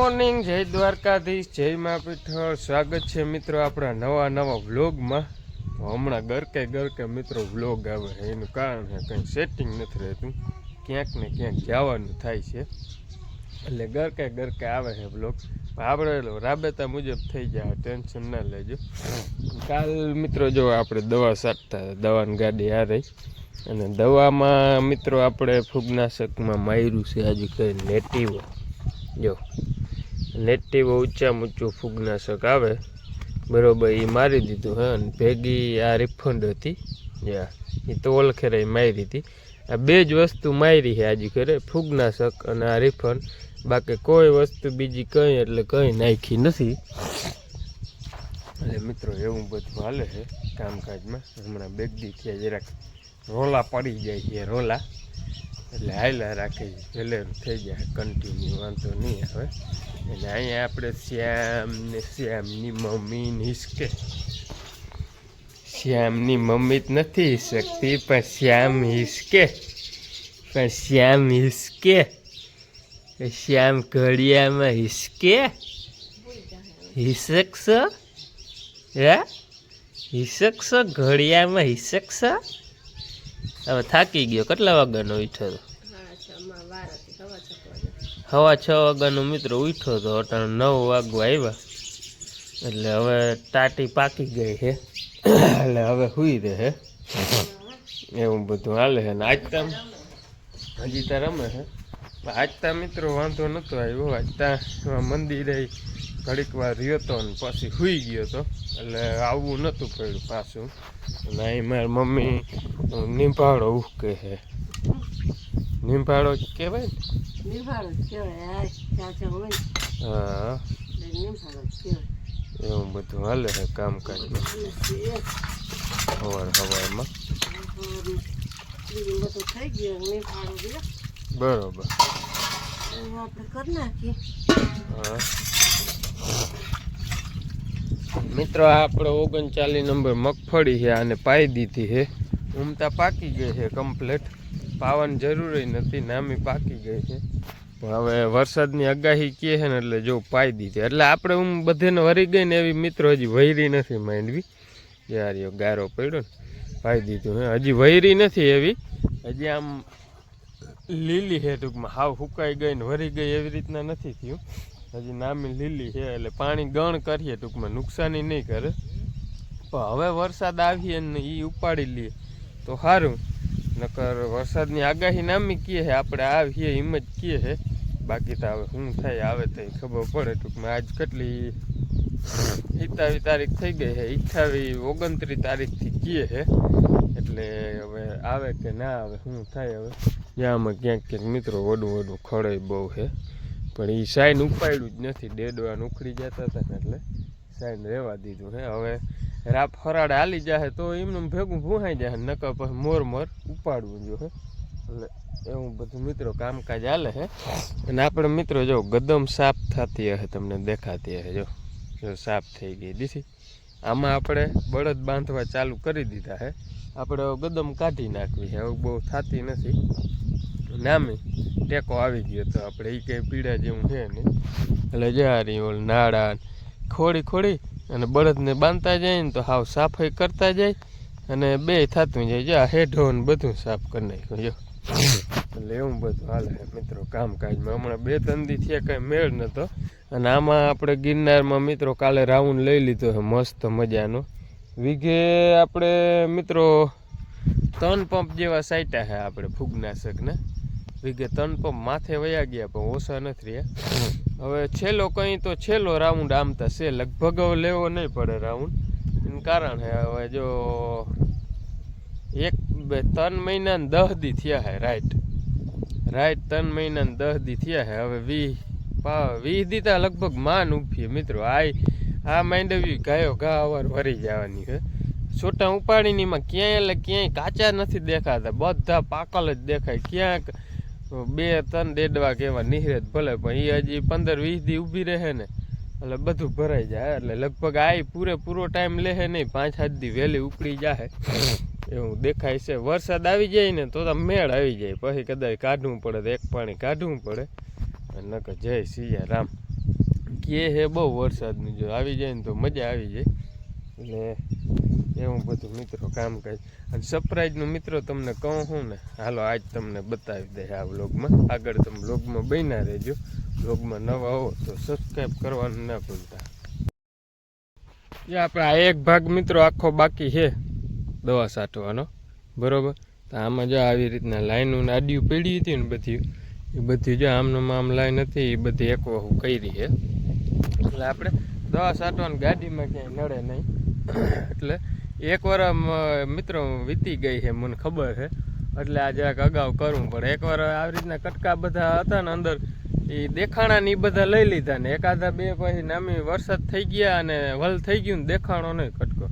Morning, જય દ્વારકાધીશ, જય મા પીઠળ સ્વાગત છે મિત્રો આપણા નવા નવા વ્લોગમાં. હમણાં ગરકે ગરકે મિત્રો વ્લોગ આવે એનું કારણ છે કંઈ સેટિંગ નથી રહેતું. ક્યાંક ને ક્યાંક જવાનું થાય છે. એટલે ગરકે ગરકે આવે છે વ્લોગ. આપણે રાબેતા મુજબ થઈ જાય, ટેન્શન ના લેજો. કાલ મિત્રો જો આપણે દવા સાટતા દવાની ગાડી આ રહી અને દવામાં મિત્રો આપણે ફૂગનાશકમાં માર્યું છે, હજુ કંઈ નેટિવ જો. નેટિવો ઊંચામાં ઊંચું ફૂગનાશક આવે, બરોબર એ મારી દીધું, હે, અને ભેગી આ રિફંડ હતી, યા એ તો ઓળખેરે મારી હતી. આ બે જ વસ્તુ મારી છે આજે ખરે ફૂગનાશક અને આ રિફંડ બાકી કોઈ વસ્તુ બીજી કંઈ એટલે કંઈ નાખી નથી. એટલે મિત્રો, એવું બધું હાલે છે કામકાજમાં. હમણાં બેગડી થયા જરાક રોલા પડી જાય છે, રોલા. એટલે હાયલા રાખે છે. પેલેરું થઈ જાય કન્ટિન્યુ વાંધો નહીં આવે. એટલે અહીંયા આપણે શ્યામ ને શ્યામની મમ્મી હિસકે શ્યામની મમ્મી જ નથી હિસકતી, પણ શ્યામ હિસકે પણ શ્યામ હિસકે શ્યામ ઘડિયામાં હિસકે હિસકશો હે? હિસકશો ઘડિયામાં હિસકશો હવે થાકી ગયો, કેટલા વાગ્યાનો ઉઠ્યો હતો હવા છ વાગ્યાનો મિત્રો ઉઠ્યો હતો અત્યારે નવ વાગવા આવ્યા. એટલે હવે ટાટી પાકી ગઈ છે. એટલે હવે સુઈ રહે એવું બધું હાલે છે. ને આજતા હજી તા રમે છે. આજતા મિત્રો વાંધો નહોતો આવ્યો. આજતા મંદિરે ઘડીક વાર રહ્યો તો ને પછી સુઈ ગયો તો. એટલે આવવું નહોતું પડ્યું પાછું. અને અહીં મારી મમ્મી નિભાળો ઉકે છે. નીંભાળો કહેવાય ને? નિભાળો કહેવાય. ચાચા હોય હા. કહેવાય. એવું બધું હાલે છે કામકાજમાં. હવાર હવારમાં. બીજું બધું થઈ ગયું નિભાળો રહ્યો બરોબર. આપણે કરી નાખીએ. હા. મિત્રો આપણે ઓગણચાલીસ નંબર મગફળી છે આને પાઈ દીધી છે. ઉમતા પાકી ગઈ છે કમ્પ્લેટ પાવાની જરૂરી નથી, નામી પાકી ગઈ છે. પણ હવે વરસાદની આગાહી કહે છે ને એટલે જો પાઈ દીધી એટલે આપણે હું બધેને વરી ગઈ ને એવી મિત્રો હજી વૈરી નથી માંડવી. યાર ગારો પડ્યો ને, પાઈ દીધું હે હજી વૈરી નથી એવી. હજી આમ લીલી છે ટૂંકમાં. હાવ સુકાઈ ગઈ ને વરી ગઈ એવી રીતના નથી થયું. હજી નામી લીલી છે એટલે પાણી ગણ કરીએ ટૂંકમાં. નુકસાની નહીં કરે. પણ હવે વરસાદ આવીએ ને એ ઉપાડી લઈએ. તો સારું નકર વરસાદની આગાહી નામી કીએ છે, આપણે આવીએ એમ જ કીએ છે. બાકી તો હવે શું થાય, આવે તો ખબર પડે ટૂંકમાં. આજ કેટલી સિત્તાવીસ તારીખ થઈ ગઈ છે, અઠ્ઠાવીસ ઓગણત્રીસ તારીખથી કીએ છે. એટલે હવે આવે કે ના આવે, શું થાય હવે? જ્યાંમાં ક્યાંક ક્યાંક મિત્રો વડું વડું ખડે બહુ છે. પણ એ સાઈન ઉપાડ્યું જ નથી. ડેડવાન ઉખડી જતા હતા ને એટલે સાઈન રહેવા દીધું હે હવે રાપ ફરાડ હાલી જાય તો એમનું ભેગું ભૂહાઈ જાય નકર પછી મોર મોર ઉપાડવું જો એટલે એવું બધું મિત્રો કામકાજ હાલે હે. અને આપણે મિત્રો જો ગદમ સાફ થતી હશે, તમને દેખાતી હશે જો. જો સાફ થઈ ગઈ દીધી આમાં આપણે બળદ બાંધવા ચાલુ કરી દીધા હે. આપણે ગદમ કાઢી નાખવી છે બહુ થતી નથી. નામે ટેકો આવી ગયો તો આપણે એ કંઈ પીડા જેવું છે ને એટલે જારી ઓલ નાળા. ખોડી ખોડી અને બળદને બાંધતા જાય ને તો હાવ સાફાઈ કરતા જાય અને બે થતું જાય. જો હેઠો ને બધું સાફ કરી નાખ્યું, જો. એટલે એવું બધું હાલે મિત્રો કામકાજમાં. હમણાં બે ત્રણ દી થયા કાંઈ મેળ નતો. અને આમાં આપણે ગિરનારમાં મિત્રો કાલે રાઉન્ડ લઈ લીધો છે, મસ્ત મજાનો. વીઘે આપણે મિત્રો ત્રણ પંપ જેવા સાઈટા છે આપણે ફૂગનાશકના. વીઘે ત્રણ પંપ માથે વયા ગયા પણ ઓછા નથી રહ્યા. હવે છેલ્લો કંઈ તો છેલ્લો રાઉન્ડ આમતા છે લગભગ હવે લેવો નહીં પડે રાઉન્ડ. એનું કારણ છે હવે જો એક બે ત્રણ મહિના ને દહ દી થયા છે રાઈટ. રાઈટ ત્રણ મહિના ને દહ દી થયા છે. હવે વી પા વીસ દીતા લગભગ માન ઊભી મિત્રો. આ આ માંડવી ગાયો ઘા અવાર ભરી જવાની છે. છોટા ઉપાડીની માં ક્યાંય એટલે ક્યાંય કાચા નથી દેખાતા. બધા પાકલ જ દેખાય. ક્યાંક બે ત્રણ દેડવા કેવા નિહરે ભલે, પણ એ હજી પંદર વીસ દી ઊભી રહે ને, એટલે બધું ભરાઈ જાય, એટલે લગભગ આ પૂરેપૂરો ટાઈમ લેહે નહીં, પાંચ સાત દી વહેલી ઉપડી જાય એવું દેખાય છે. વરસાદ આવી જાય ને, તો મેળ આવી જાય. પછી કદાચ કાઢવું પડે એક પાણી કાઢવું પડે. નકર જય સિયા રામ. કે હે બહુ વરસાદનું જો આવી જાય ને તો મજા આવી જાય. એટલે એવું બધું મિત્રો કામ કાજ અને સરપ્રાઈઝનું મિત્રો તમને કહું હું ને, હાલો આજ તમને બતાવી દે આ વ્લોગમાં આગળ તમે વ્લોગમાં બન્યા રહેજો. વ્લોગમાં નવા હો તો સબસ્ક્રાઈબ કરવાનું ના ભૂલતા. એ આપણે એક ભાગ મિત્રો આખો બાકી છે દવા સાઠવાનો બરોબર? તો આમાં જો આવી રીતના લાઈનું આડિયું પડી હતી ને બધી, એ બધી જો આમનો આમ લાઈન હતી, એ બધી એક કરી છે. એટલે આપણે દવા સાટવાની ગાડીમાં ક્યાંય નડે નહીં. એટલે એક વાર આમ, અ, મિત્રો વીતી ગઈ છે મને ખબર છે. એટલે આ જરાક અગાઉ કરવું પડે એકવાર આવી રીતના કટકા બધા હતા ને અંદર એ દેખાણા ને એ બધા લઈ લીધા ને. એકાદા બે પછી નામી વરસાદ થઈ ગયા અને વલ થઈ ગયું ને દેખાણો નહીં કટકો.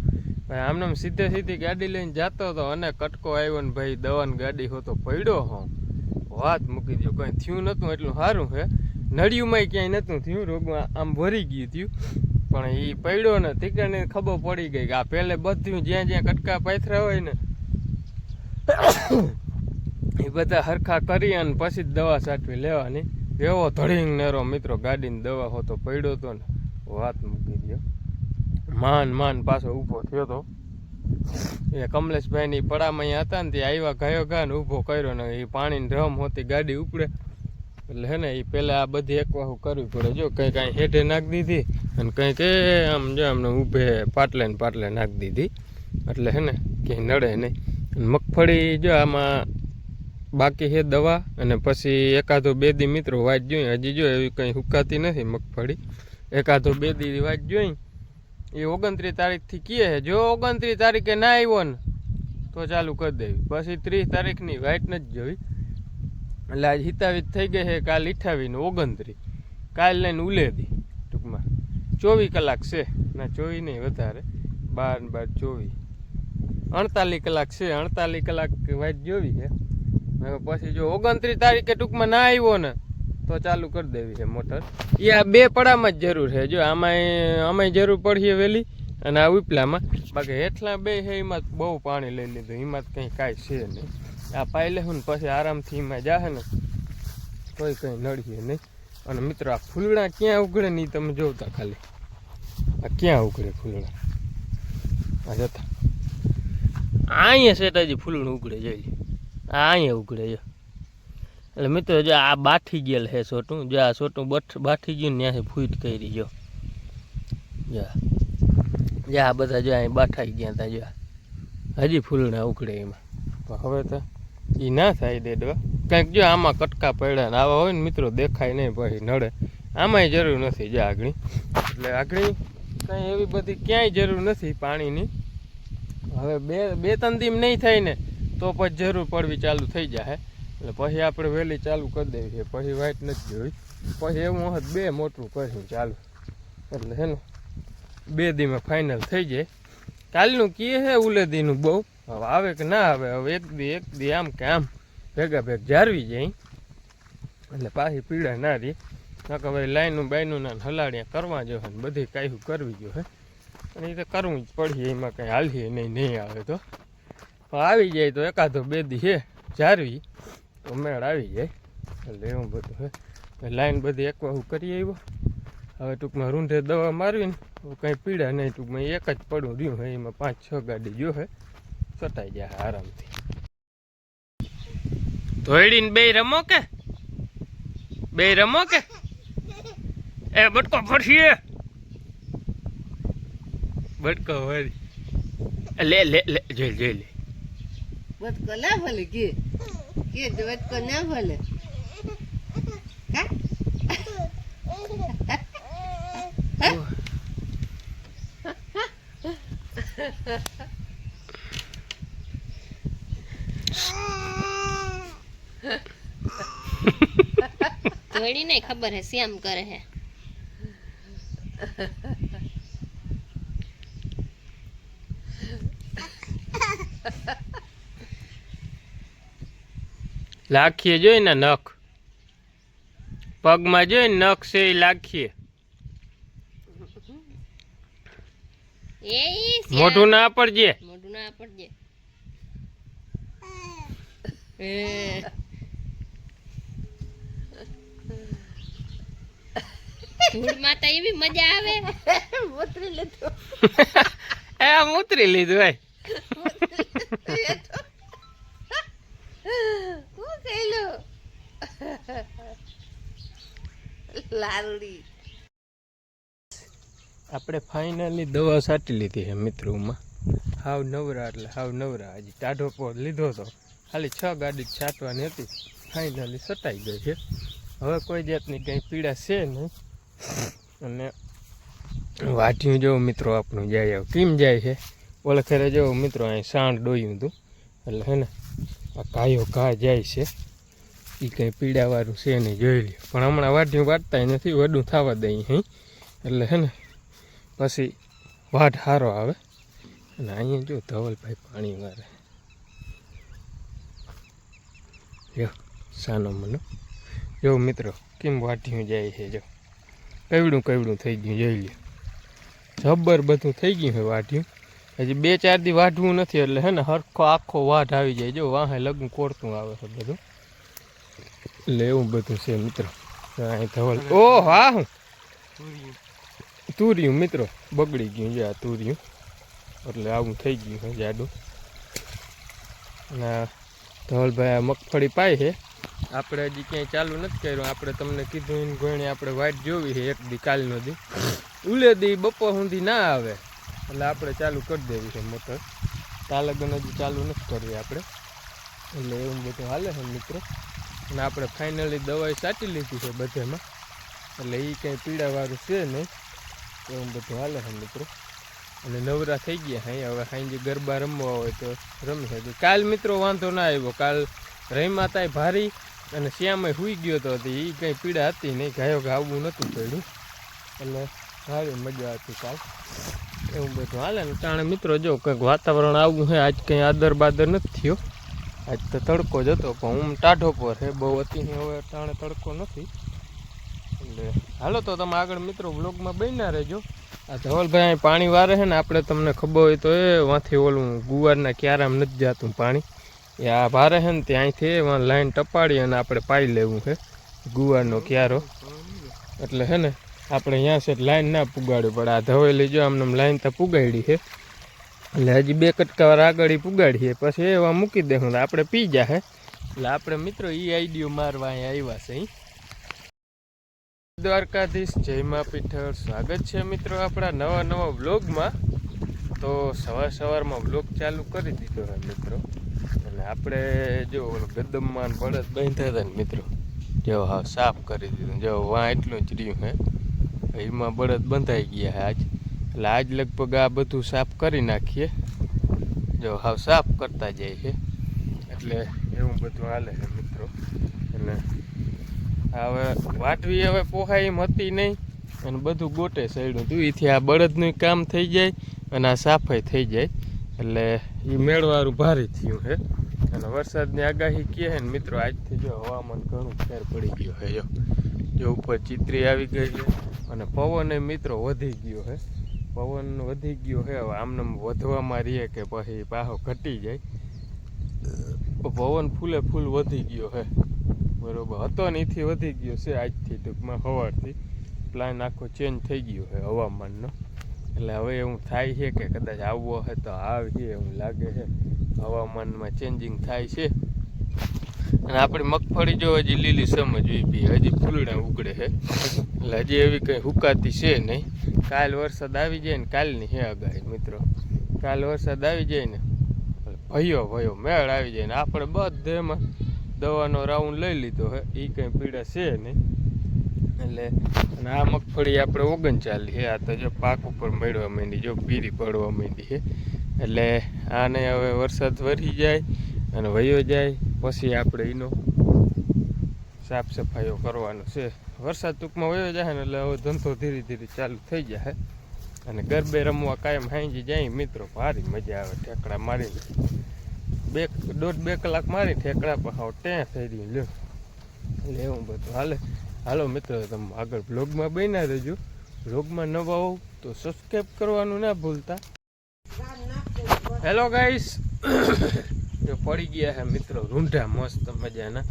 ભાઈ આમને આમ સીધે સીધી ગાડી લઈને જતો હતો અને કટકો આવ્યો ને ભાઈ દવાની ગાડી હોતો પડ્યો હો વાત મૂકી દો કંઈ થયું નહોતું એટલું સારું છે. નળિયુંમાંય ક્યાંય નહોતું થયું રોગમાં આમ ભરી ગયું થયું. પણ એ પડ્યો ને તીકડને ખબર પડી ગઈ કે આ પહેલે બધું જ્યાં જ્યાં કટકા પાથરા હોય ને એ બધા હરખા કરી અને પછી જ દવા છાંટવી લેવાની. એવો ધડીંગ નેરો મિત્રો, ગાડીની દવા હોતો પડ્યો હતો ને, વાત મૂકી દો માન માન પાછો ઊભો થયો તો. એ કમલેશભાઈની પડામાં અહીંયા હતા ને તે આવ્યા ગયો ગા ને ઊભો કર્યો ને એ પાણીની ડ્રમ હોતી ગાડી ઉપડે. એટલે હે ને એ પહેલાં આ બધી એકવાહુ કરવી પડે. જો કંઈ કાંઈ હેઠે નાખી દીધી અને કંઈક એ, આમ જો આમને ઊભે પાટલે ને પાટલે નાખી દીધી. એટલે હે ને, ક્યાંય નડે નહીં. મગફળી જો આમાં બાકી છે દવા અને પછી એકાદો બે દી મિત્રો વાંચ જોઈ, હજી જો એવી કંઈ હુકાતી નથી મગફળી. એકાદો બે દી વાટ જોઈ. એ ઓગણત્રીસ તારીખથી કહે છે, જો ઓગણત્રીસ તારીખે ના આવ્યો ને, તો ચાલુ કરી દેવી. પછી ત્રીસ તારીખની વાઇટ નથી જોઈ એટલે આજ હિતાવીત થઈ ગઈ છે કાલ અઠાવીસ ને ઓગણત્રીસ. કાલ લઈને ઉલેદી ટૂંકમાં. ચોવીસ કલાક છે. ના, ચોવીસ નહીં, વધારે. બાર ને બાર, ચોવીસ. અડતાલીસ કલાક છે. અડતાલીસ કલાક વાઇટ જોવી છે. પછી જો ઓગણત્રીસ તારીખે ટૂંકમાં ના આવ્યો ને, તો ચાલુ કરી દેવી છે મોટર. એ આ બે પડામાં જ જરૂર છે. જો આમાં અમે જરૂર પડીએ વહેલી અને આ ઉપલામાં. બાકી હેઠલા બે છે, એમાં બહુ પાણી લઈ લીધું. એમાં કંઈ કાંઈ છે નહીં. આ પાઈ લેવું ને પછી આરામથી એમાં જાહે ને, કોઈ કંઈ નડીએ નહીં. અને મિત્રો, આ ફૂલડા ક્યાં ઉગડે નહીં તમે જોતા ખાલી. આ ક્યાં ઉગડે ફૂલડા? આ જતા. અહીંયા સેટ હજી ફૂલડું ઉગડે જઈ આ અહીંયા ઉગડે જો એટલે મિત્રો, જો આ બાઠી ગયેલ છે સોટું, જો આ સોટું બઠ, બાઠી ગયું ને ત્યાંથી ફૂટ કરી જો. જા. આ બધા જો અહીં બાઠાઈ ગયા હતા જો. હજી ફૂલડા ઉકળે એમાં. હવે તો એ ના થાય દેડવા કંઈક જો આમાં કટકા પડ્યા ને આવા હોય ને મિત્રો દેખાય નહીં પછી નડે. આમાંય જરૂર નથી જે આગળ. એટલે આગળ કંઈ એવી બધી ક્યાંય જરૂર નથી પાણીની. હવે બે બે ત્રણ દીમ નહીં થાય ને, તો પછી જરૂર પડવી ચાલુ થઈ જાય એટલે પછી આપણે વહેલી ચાલુ કરી દેવી પછી વાઇટ નથી જોઈ. પછી એવું વખત બે મોટું કરીશું ચાલુ. એટલે હે ને બે દીમાં ફાઇનલ થઈ જાય. કાલનું કીએ છે ઉલેદીનું બહુ. હવે આવે કે ના આવે, હવે એક દી એક દી આમ કે આમ ભેગા ભેગ જારવી જાય. એટલે પાછી પીડા ના રહી. નકર ભાઈ લાઈનું બાઈનું ના હલાડ્યા કરવા જો ને બધી કાંઈ કરવી જો હે અને એ તો કરવું જ પડશે, એમાં કંઈ હાલીએ નહીં નહીં આવે તો. આવી જાય તો એકાદો બે દી હે જારવી, તો મેળ આવી જાય. એટલે એવું બધું હે. લાઈન બધી એક હું કરી આવ્યો. હવે ટૂંકમાં રૂંઢે દવા મારવીને કંઈ પીડા નહીં, ટૂંકમાં એક જ પડું રહ્યું હે, એમાં પાંચ, છ ગાડી જો હે. ચટાઈ જાય આરામથી. ધોઈડીને બે રમો કે? બે રમો કે? એ બટકો ફરશીએ બટકો ફરી લે લે લે જોઈ જોઈ લે. બટકો ના ભલે કે? કે બટકો ના ભલે કા ધોળી નહીં ખબર હે શ્યામ કરે હે. લાખીએ જોઈ ને નખ. પગમાં જોઈ ને નખ છે એ લાખીએ. એ ઈ શ્યામ. મોઢું ના પડજે મોઢું ના પડજે એ ધૂળમાં તો એવી મજા આવે. મોતરી લીધું. એ આમ ઉતરી લીધું ભાઈ હું કહેલું લારુડી આપણે ફાઇનલી દવા સાટી લીધી છે મિત્રોમાં હાવ નવરા એટલે હાવ નવરા. હજી ટાઢો પોર લીધો તો. ખાલી છ ગાડી છાંટવાની હતી. ફાઇનલી સટાઈ ગઈ છે. હવે કોઈ જાતની કંઈ પીડા છે નહીં. અને વાઢ્યું જો મિત્રો આપણું જાય કેમ જાય છે? ઓળખેરે જો મિત્રો અહીં સાણ ડોયું હતું. એટલે હે ને, આ કાયો ઘા જાય છે. એ કંઈ પીડાવાળું છે નહીં, જોઈ લે પણ હમણાં વાઢ્યું વાટતા નથી, વડું થવા દઈ અહીં એટલે હે ને, પછી વાટ સારો આવે. અને અહીંયા જો ધવલભાઈ પાણી વારે. જો સાનો મનો. જો મિત્રો, કેમ વાટ્યું જાય છે, જો. કવડું કવડું થઈ ગયું, જોઈ લે જબ્બર બધું થઈ ગયું છે વાઢ્યું. હજી બે ચાર દી વાઢવું નથી એટલે હે ને હરખો આખો વાઢ આવી જાય. જો વાહે લગ્ન કોરતું આવે છે બધું. એટલે એવું બધું છે મિત્રો. અહીં ધવલ ઓ, હા હું. તુર્યું મિત્રો. બગડી ગયું જે આ તુર્યું. એટલે આવું થઈ ગયું છે જાડું. ના ધવલભાઈ આ મગફળી પાય છે. આપણે હજી ક્યાંય ચાલુ નથી કર્યું. આપણે તમને કીધું એને ગોણે આપણે વાટ જોવી છે, એક દી કાલનો દી. ઉલે દી બપોર સુધી ના આવે. એટલે આપણે ચાલુ કરી દેવી છે મોટર. તાલગન હજી ચાલુ નથી કરવી આપણે. એટલે એવું બધું હાલે છે મિત્રો. અને આપણે ફાઇનલી દવાઈ સાચી લીધી છે બધેમાં. એટલે એ કંઈ પીડાવાળું છે નહીં. એવું બધું હાલે છે મિત્રો. અને નવરા થઈ ગયા હાઈ હવે સાંજે ગરબા રમવા હોય તો રમી શકે કાલ મિત્રો વાંધો ના આવ્યો. કાલ રહીમાં તાય ભારી અને શ્યામે સુઈ ગયો તો એ કંઈ પીડા હતી નહીં, ગાયો ગાવું નહોતું પડ્યું. એટલે સારી મજા હતી કાલ. એવું બધું હાલે ને તાણે મિત્રો જો કંઈક વાતાવરણ આવું છે આજ કંઈ આદર બાદર નથી થયો. આજ તો તડકો જ હતો, પણ હું ટાઢો પર છે બહુ અતિ હવે તાણે તડકો નથી. એટલે હાલો તો તમે આગળ મિત્રો વ્લોગમાં બન્યા રહેજો. આ ધવલભાઈ પાણી વારે છે ને, આપણે તમને ખબર હોય તો એ વાંથી ઓલું ગુવારના ક્યારામાં નથી જાતું પાણી. એ આ ભારે છે ને ત્યાંથી વાં લાઈન ટપાડી અને આપણે પાઈ લેવું છે. ગુવારનો ક્યારો. એટલે છે ને, આપણે અહીંયા છે લાઈન ના પુગાડવી પડે. આ ધવેલી જો આમને લાઈન તો પુગાડી છે. એટલે હજી બે કટકા આગળ પુગાડીએ, પછી એવા મૂકી દેવું આપણે પી જાહે એટલે આપણે મિત્રો એ આઈડિયો મારવા અહીંયા આવ્યા છે અહીં. દ્વારકાધીશ, જય મા પીઠળ. સ્વાગત છે મિત્રો આપણા નવા નવા વ્લોગમાં. તો સવાર સવારમાં વ્લોગ ચાલુ કરી દીધો મિત્રો. અને આપણે જો ગદમમાં બળદ બાંધતા હતા ને મિત્રો, જો હા સાફ કરી દીધું, જો વાં એટલું જ રહ્યું હે. એમાં બળદ બંધાઈ ગયા હે આજ. એટલે આજ લગભગ આ બધું સાફ કરી નાખીએ. જો હાવ સાફ કરતા જાય છે એટલે એવું બધું હાલે છે મિત્રો. અને હવે વાટવી હવે પોહાય એમ હતી નહીં. અને બધું ગોટે સડ્યું હતું. એથી આ બળદનું કામ થઈ જાય અને આ સાફાઈ થઈ જાય. એટલે એ મેળવારું ભારે થયું છે અને વરસાદની આગાહી કહે ને મિત્રો, આજથી જો હવામાન ઘણું ફેર પડી ગયો છે. જો જો ઉપર ચિત્રી આવી ગઈ છે અને પવન એ મિત્રો વધી ગયો છે. પવન વધી ગયો છે, હવે આમને આમ વધવામાં રહીએ કે પછી પાહો ઘટી જાય. પવન ફૂલે ફૂલ વધી ગયો છે. બરોબર, હતો ને વધી ગયો છે આજથી ટૂંકમાં સવારથી. પ્લાન આખો ચેન્જ થઈ ગયો છે હવામાનનો. એટલે હવે એવું થાય છે કે કદાચ આવવો હોય તો આવીએ એવું લાગે છે. હવામાનમાં ચેન્જિંગ થાય છે. અને આપણી મગફળી જો હજી લીલી સમજવી બી, હજી ફૂલડા ઉગડે છે. એટલે હજી એવી કંઈ હુકાતી છે નહીં. કાલ વરસાદ આવી જાય ને કાલની હે આગાહી, મિત્રો. કાલ વરસાદ આવી જાય ને ભયો ભયો મેળ આવી જાય ને. આપણે બધેમાં દવાનો રાઉન્ડ લઈ લીધો હે એ કંઈ પીડા છે નહીં. એટલે અને આ મગફળી આપણે ઓગણચાલી છે આ તો જો પાક ઉપર મેળવા માંડી, જો પીરી પડવા માંડી છે એટલે આને હવે વરસાદ વરી જાય અને વયો જાય, પછી આપણે એનો સાફ સફાઈઓ કરવાનો છે. વરસાદ ટૂંકમાં વયો જાય ને એટલે હવે ધંધો ધીરે ધીરે ચાલુ થઈ જાય. અને ગરબે રમવા કાયમ હાંજી જાય. મિત્રો, ભારી મજા આવે. ઠેકડા મારીને બે, દોઢ બે કલાક મારી ઠેકડા પર હાવ ટે થઈ રહ્યું લ્યો. એટલે એવું બધું. હાલે, હાલો મિત્રો, તમે આગળ બ્લોગમાં બન્યા રહેજો. બ્લોગમાં નવા હોવ તો સબસ્ક્રાઈબ કરવાનું ના ભૂલતા. હેલો ગાઈસ જો પડી ગયા છે મિત્રો, રૂંઢા મસ્ત મજાના.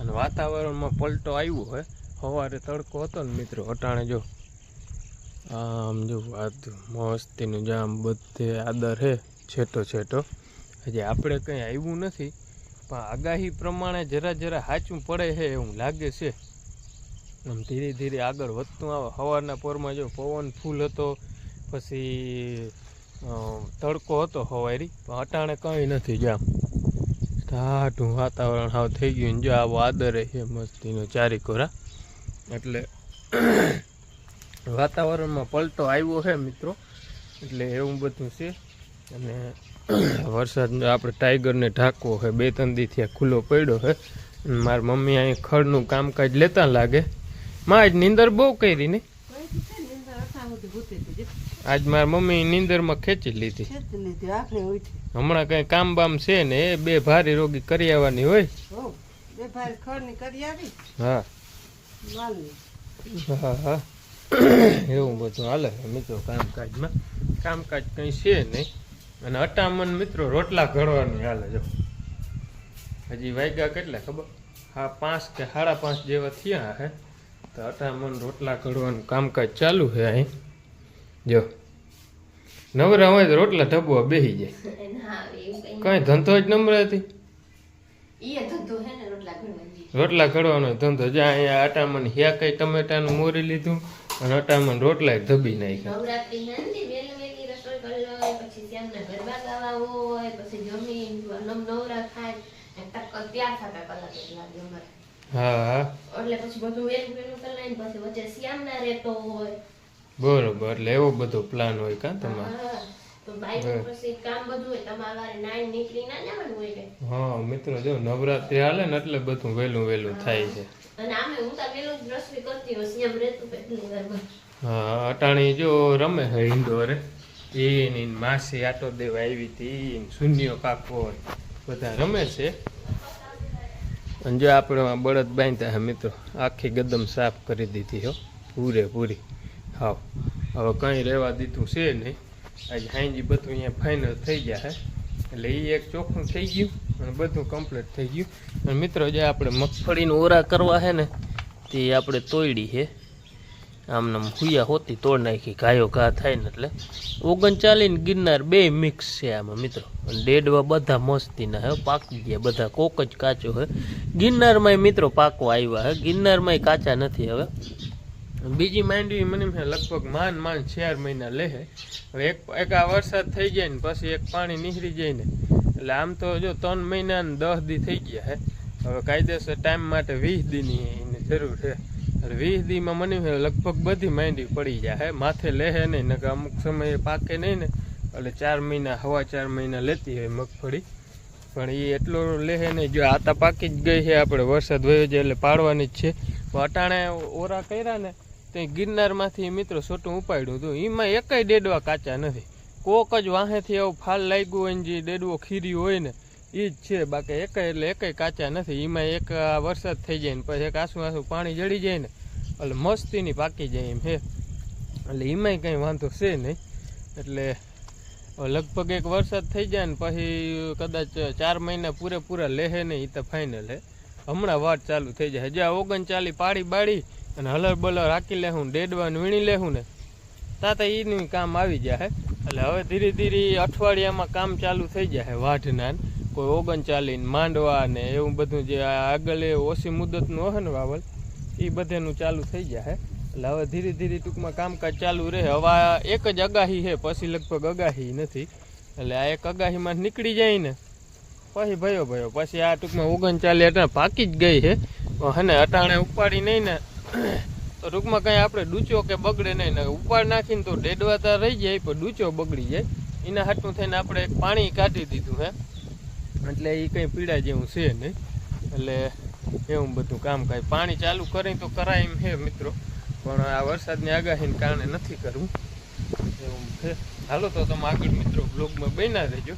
અને વાતાવરણમાં પલટો આવ્યો હોય સવારે તડકો હતો ને મિત્રો, અટાણે જો, આમ જો વાત મસ્તીનું જામ બધે આદર હે, છેટો છેટો. હજી આપણે કંઈ આવ્યું નથી, પણ આગાહી પ્રમાણે જરા જરા સાચું પડે છે એવું લાગે છે. આમ ધીરે ધીરે આગળ વધતું આવે. સવારના પોરમાં જો પવન ફૂલ હતો, પછી તડકો હતો સવારી પણ અટાણે કંઈ નથી જામ. ટાઢું વાતાવરણ હાવ થઈ ગયું ને જો આવો વાદરે છે મસ્તીનો ચારી કોરા એટલે વાતાવરણમાં પલટો આવ્યો છે મિત્રો, એટલે એવું બધું છે. અને વરસાદ આપણે ટાઈગરને ઢાંકવો છે, બે ત્રણ દીથી આ ખુલ્લો પડ્યો છે. મારી મમ્મી અહીં ખડનું કામકાજ લેતા લાગે. માં જ નીંદર બહુ કરી ને કોઈ છે ને અંદર અઠા સુધી ભૂતી હતી જો. આજ મારી મમ્મી નીંદરમાં ખેંચી લીધી. ખેંચી લીધી હમણાં કંઈ કામ બામ છે ને એ બે ભારી રોગી કરી આવવાની હોય. બે ભાઈ ખડની કરી આવી? હા. હા હા. એવું બધું હાલે મિત્રો કામકાજમાં. કામકાજ કંઈ છે નહીં. અને અટામન મિત્રો રોટલા ઘડવાની હાલે જો. હજી વાગ્યા કેટલા ખબર? હા પાંચ કે સાડા પાંચ જેવા થયા હે. તો અટામન રોટલા ઘડવાનું કામકાજ ચાલુ છે અહીં. જો. નવરા હોય તો રોટલા ઢબવા બેસી જાય. ના કઈ ધંધો જ નંબર હતી. ને રોટલા ઘડવાની ધંધો. જ્યાં અહીંયા આટામાં હિયા કઈ ટમેટાનું મોરી લીધું અને અટામણ રોટલા ધબી નાખ્યા. ના ને ને એક હા એટલે પછી બધું વેલું વેલું કરી લઈને પછી વચ્ચે શ્યામના રહેતો હોય. બરોબર એટલે એવો બધો પ્લાન હોય કાં તમારે? હા હા. મિત્રો જો નવરાત્રી હાલે ને એટલે બધું વહેલું વહેલું થાય છે. હું હા અટાણી જો રમે છે ઇન્ડોરે એની માસી આટો દેવા આવી હતી શૂન્યો કાકો બધા રમે છે. અને જો આપણે બળદ બાંધતા હે મિત્રો આખી ગદમ સાફ કરી દીધી હો પૂરેપૂરી. હાવ હવે કંઈ રહેવા દીધું છે નહીં. આજે હાઈજી બધું અહીંયા ફાઇનલ થઈ ગયા હે. એટલે એ એક ચોખ્ખું થઈ ગયું અને બધું કમ્પ્લીટ થઈ ગયું. અને મિત્રો, જે આપણે મગફળીનો ઓરા કરવા છે ને, તે આપણે તોડી છે આમને આમ હુયા હોતી તોડ નાખી ગાયો ઘા થાય ને એટલે. ઓગણચાલીસ ગિરનાર બે મિક્સ છે આમાં મિત્રો. અને ડેડવા બધા મસ્તીના હે, પાકી ગયા બધા. કોક જ કાચો હે. ગિરનારમાંય મિત્રો પાકો આવ્યા હે. ગિરનારમાંય કાચા નથી હવે. બીજી માંડવી મને લગભગ માંડ માંડ ચાર મહિના લે હવે એક એક આ વરસાદ થઈ જાય ને પછી એક પાણી નીકળી જાય ને. એટલે આમ તો જો ત્રણ મહિના ને દસ દી થઈ ગયા હે. હવે કાયદેસર ટાઈમ માટે વીસ દીની એની જરૂર છે. વીસ દીમાં મને લગભગ બધી માંડવી પડી જાય હે. માથે લેહે નહીં ને અમુક સમયે પાકે નહીં ને. એટલે ચાર મહિના, હવા ચાર મહિના લેતી હોય મગફળી. પણ એ એટલો લેહે નહીં, જો આતા પાકી જ ગઈ છે આપણે વરસાદ વયો જાય એટલે પાડવાની જ છે. અટાણે ઓરા કર્યા ને તો ગિરનારમાંથી મિત્રો છોટું ઉપાડ્યું હતું. એમાં એકય ડેડવા કાચા નથી. કોક જ વાહેથી એવું ફાલ લાગ્યું હોય ને જે ડેડવો ખીરી હોય ને એ જ છે. બાકી એકય એટલે એકય કાચા નથી. એમાં એક વરસાદ થઈ જાય ને પછી એક આસુ આસુ પાણી જડી જાય ને, એટલે મસ્તીની પાકી જાય એમ હે. એટલે એમાંય કંઈ વાંધો છે નહીં. એટલે લગભગ એક વરસાદ થઈ જાય ને પછી કદાચ ચાર મહિના પૂરેપૂરા લેહે નહીં એ તો ફાઇનલ હે. હમણાં વાત ચાલુ થઈ જાય. હજા ઓગણચાલી પાડી બાડી અને હલર બલર હાકી લેહું ડેડવા વીણી લેહું ને. તાતા એનું કામ આવી જાય એટલે હવે ધીરે ધીરે અઠવાડિયામાં કામ ચાલુ થઈ જાય વાઢના કોઈ ઓગણચાલી ને માંડવા ને એવું બધું જે આગળ ઓછી મુદતનું હોય વાવલ એ બધેનું ચાલુ થઈ જાય એટલે હવે ધીરે ધીરે ટૂંકમાં કામકાજ ચાલુ રહે. હવે એક જ અગાહી છે પછી લગભગ અગાહી નથી. એટલે આ એક અગાહીમાં નીકળી જાય ને. પછી ભયો ભયો, પછી આ ટૂંકમાં ઓગણચાલી અટાણે પાકી જ ગઈ છે હને અટાણે ઉપાડી નહીં ને. તો ટૂંકમાં કંઈ આપણે ડૂચો કે બગડે નહીં ઉપાડ નાખીને તો ડેડવાતા રહી જાય, પણ ડૂચો બગડી જાય. એના હાટું થઈને આપણે પાણી કાઢી દીધું હે. એટલે એ કંઈ પીડા જેવું છે નહીં. એટલે એવું બધું કામ કાંઈ. પાણી ચાલુ કરી તો કરાય એમ છે મિત્રો. પણ આ વરસાદની આગાહીને કારણે નથી કરવું. એવું છે. હાલો તો તમે આગળ મિત્રો બ્લોગમાં બન્યા રહેજો.